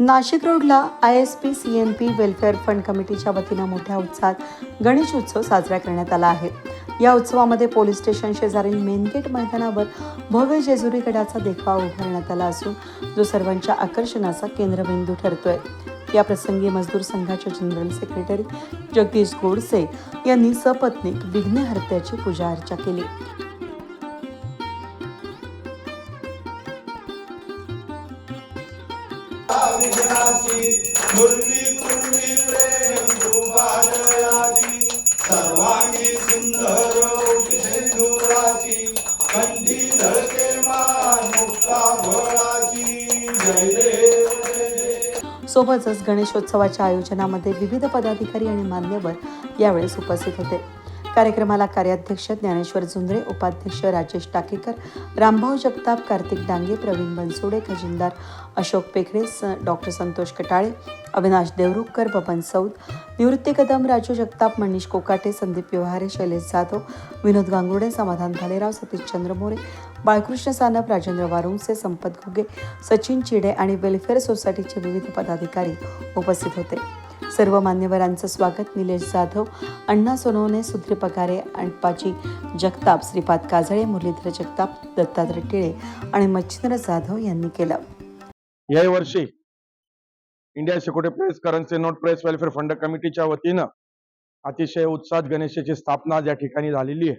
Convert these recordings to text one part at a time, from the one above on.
नाशिक रोडला I S P C N P welfare fund कमिटीच्या वतीनं मोठ्या उत्साहात गणेश उत्सव साजरा करण्यात आला आहे. या उत्सवामध्ये पोलीस स्टेशन शेजारील मेनगेट मैदानावर भव्य जेजुरी गडाचा देखवा उभारण्यात आला असून जो सर्वांच्या आकर्षणाचा केंद्रबिंदू ठरतोय. या प्रसंगी मजदूर संघाचे जनरल सेक्रेटरी जगदीश गोडसे यांनी सपत्नीक विघ्नहर्त्याची पूजा अर्चा केली. विघ्नाची मुरली कुर्मी प्रेम दुबाजयाची सर्वांगी सुंदर सिंधुराची कंठी धडके मान मुक्ता भळाची. जय देव जय देव सोबतच गणेशोत्सवाच्या आयोजनामध्ये विविध पदाधिकारी आणि मान्यवर यावेळेस उपस्थित होते. कार्यक्रमाला कार्याध्यक्ष ज्ञानेश्वर झुंजरे उपाध्यक्ष राजेश टाकेकर रामभाऊ जगताप कार्तिक डांगे प्रवीण बनसोडे खजिनदार अशोक पेखरे स डॉक्टर संतोष कटाळे अविनाश देवरुखकर बबन सौद निवृत्ती कदम राजू जगताप मनीष कोकाटे संदीप व्यवहारे शैलेश जाधव विनोद गांगुर्डे समाधान भालेराव सतीशचंद्र मोरे बाळकृष्ण सानप राजेंद्र वारुंगसे संपत घुगे सचिन चिडे आणि वेलफेअर सोसायटीचे विविध पदाधिकारी उपस्थित होते. सर्व मान्यवरांचं स्वागत. निलेश जाधव अण्णा सोनवणे सुधीर पगारे अण्पाजी जगताप श्रीपाद काजळे मुरलीधर जगताप दत्तात्रय टिळे आणि मच्छिंद्र जाधव यांनी केलं. याही वर्षी India security press currency note press welfare fund कमिटीच्या वतीनं अतिशय उत्साहात गणेशाची स्थापना या ठिकाणी झालेली आहे.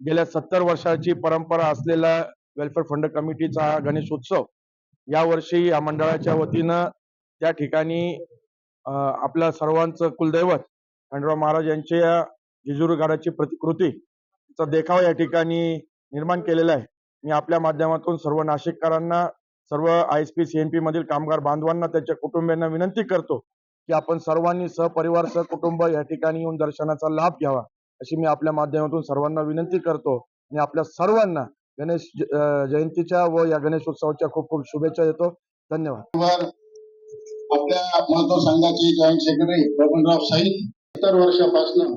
गेल्या सत्तर वर्षाची परंपरा असलेला वेलफेअर फंड कमिटीचा गणेश उत्सव यावर्षी या मंडळाच्या वतीनं त्या ठिकाणी आपल्या सर्वांचं कुलदैवत खंडराव महाराज यांच्या जेजुरी गडाची प्रतिकृती चा देखावा या ठिकाणी निर्माण केलेला आहे. मी आपल्या माध्यमातून सर्व नाशिककरांना सर्व आय एस पी सीएनपी मधील कामगार बांधवांना त्यांच्या कुटुंबियांना विनंती करतो की आपण सर्वांनी सहपरिवार सहकुटुंब या ठिकाणी येऊन दर्शनाचा लाभ घ्यावा अशी मी आपल्या माध्यमातून सर्वांना विनंती करतो. आणि आपल्या सर्वांना गणेश जयंतीच्या व या गणेशोत्सवाच्या खूप खूप शुभेच्छा देतो. धन्यवाद. आपल्या मजदूर संघाचे जॉईंट सेक्रेटरी बबनराव साईद सत्तर वर्षापासून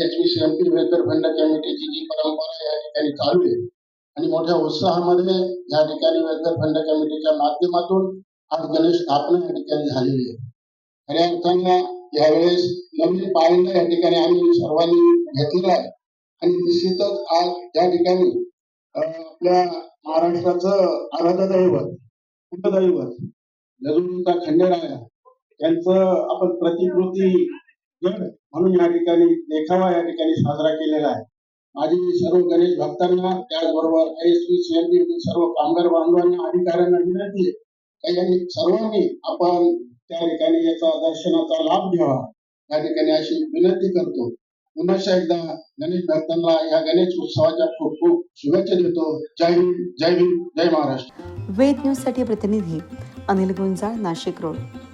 एचपीसीएमपी वेलफेअर फंड कमिटीची जी परंपरा या ठिकाणी चालू आहे. आणि मोठ्या उत्साहामध्ये या ठिकाणी वेलफेअर फंड कमिटीच्या माध्यमातून आज गणेश स्थापना या ठिकाणी झालेली आहे. खऱ्या अर्थानं यावेळेस नवीन पायंडा या ठिकाणी आम्ही सर्वांनी घेतलेला आहे. आणि निश्चितच आज या ठिकाणी आपल्या महाराष्ट्राचं आराध्य दैवत कुलदैवत जजुरीचा खंडेराया यांचं आपण प्रतिकृती गड म्हणून या ठिकाणी देखावा या ठिकाणी साजरा केलेला आहे. माझी सर्व गणेश भक्तांना त्याचबरोबर एस सर्व कामगार बांधवांना अधिकाऱ्यांना विनंती आहे सर्वांनी आपण त्या ठिकाणी याचा दर्शनाचा लाभ घ्यावा. या ठिकाणी अशी विनंती करतो. पुन्हा एकदा गणेश भक्तांना या गणेश उत्सवाच्या खूप खूप शुभेच्छा देतो. जय हिंद जय हिंद जय महाराष्ट्र. वेद न्यूजसाठी प्रतिनिधी अनिल गुंजाळ नाशिक रोड.